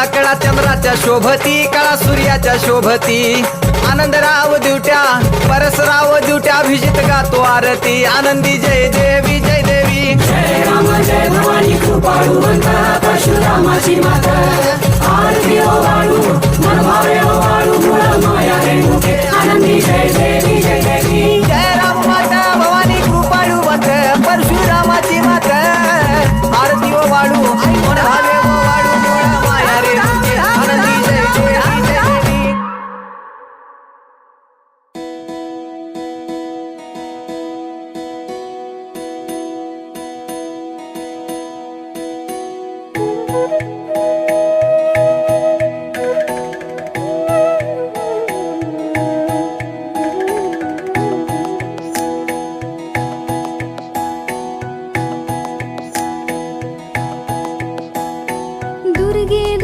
कळा कळा चंद्राच्या शोभती कळा सूर्याच्या शोभती. आनंदराव दिवट्या परसराव दिवट्या अभिजित गातो आरती. आनंदी जय देवी जय देवी. जय राम जय भवानी परशुरामाची आरती ओ वाळू ओ वाळू आनंदी जय देवी. जय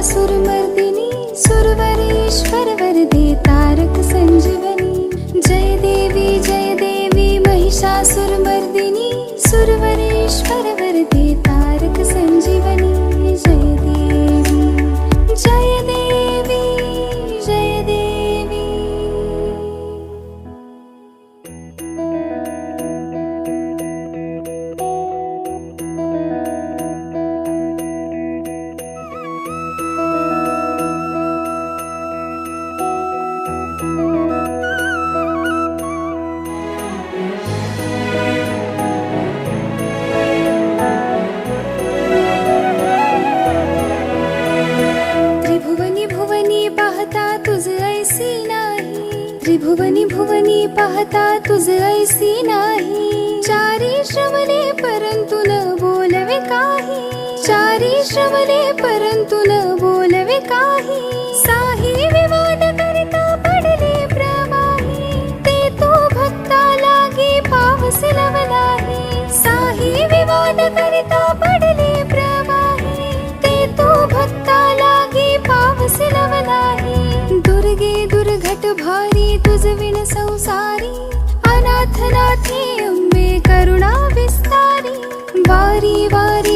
that's what भुवनी भुवनी पाहता तुझ ऐसी नाही. चारी श्रवणे परंतु न बोलवे काही. चारी श्रवणे परंतु न बोलवे काही. साही संसारी अनाथनाथी अम्बे करुणा विस्तारी वारी वारी